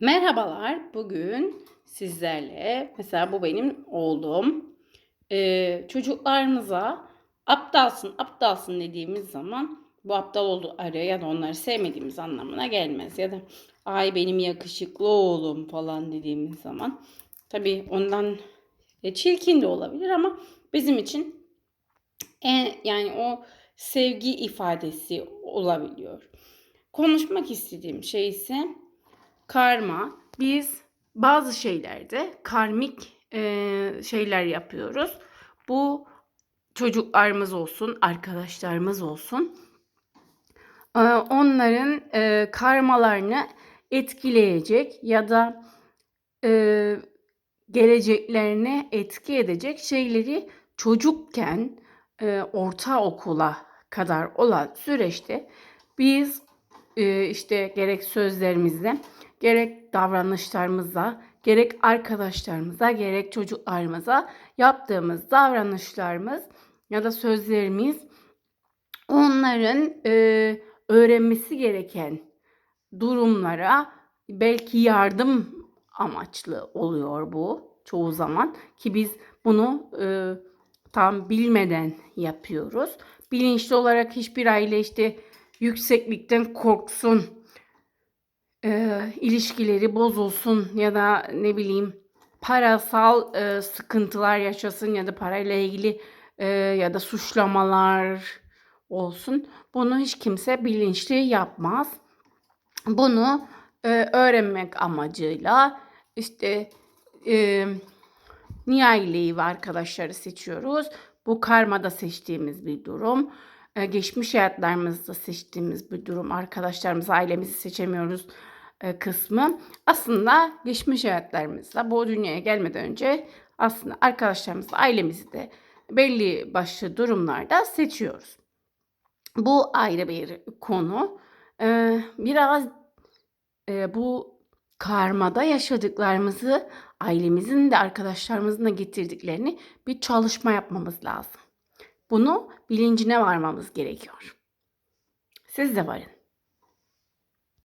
Merhabalar. Bugün sizlerle mesela bu benim oğlum. Ee, çocuklarımıza aptalsın aptalsın dediğimiz zaman bu aptal olduğu araya ya da onları sevmediğimiz anlamına gelmez. Ya da ay benim yakışıklı oğlum falan dediğimiz zaman tabii ondan e, çirkin de olabilir ama bizim için en, yani o sevgi ifadesi olabiliyor. Konuşmak istediğim şey ise karma. Biz bazı şeylerde karmik e, şeyler yapıyoruz. Bu çocuklarımız olsun, arkadaşlarımız olsun. E, onların e, karmalarını etkileyecek ya da e, geleceklerine etki edecek şeyleri çocukken e, ortaokula kadar olan süreçte biz e, işte gerek sözlerimizle gerek davranışlarımızla, gerek arkadaşlarımıza, gerek çocuklarımıza yaptığımız davranışlarımız ya da sözlerimiz onların e, öğrenmesi gereken durumlara belki yardım amaçlı oluyor bu çoğu zaman ki biz bunu e, tam bilmeden yapıyoruz. Bilinçli olarak hiçbir aile işte yükseklikten korksun, e, ilişkileri bozulsun ya da ne bileyim parasal e, sıkıntılar yaşasın ya da parayla ilgili e, ya da suçlamalar olsun. Bunu hiç kimse bilinçli yapmaz. Bunu e, öğrenmek amacıyla işte e, nihayeliği ve arkadaşları seçiyoruz. Bu karmada seçtiğimiz bir durum. E, geçmiş hayatlarımızda seçtiğimiz bir durum. Arkadaşlarımızı, ailemizi seçemiyoruz kısmı. Aslında geçmiş hayatlarımızda bu dünyaya gelmeden önce aslında arkadaşlarımızla ailemizi de belli başlı durumlarda seçiyoruz. Bu ayrı bir konu. E, biraz e, bu karmada yaşadıklarımızı ailemizin de arkadaşlarımızın da getirdiklerini bir çalışma yapmamız lazım. Bunu bilincine varmamız gerekiyor. Siz de varın.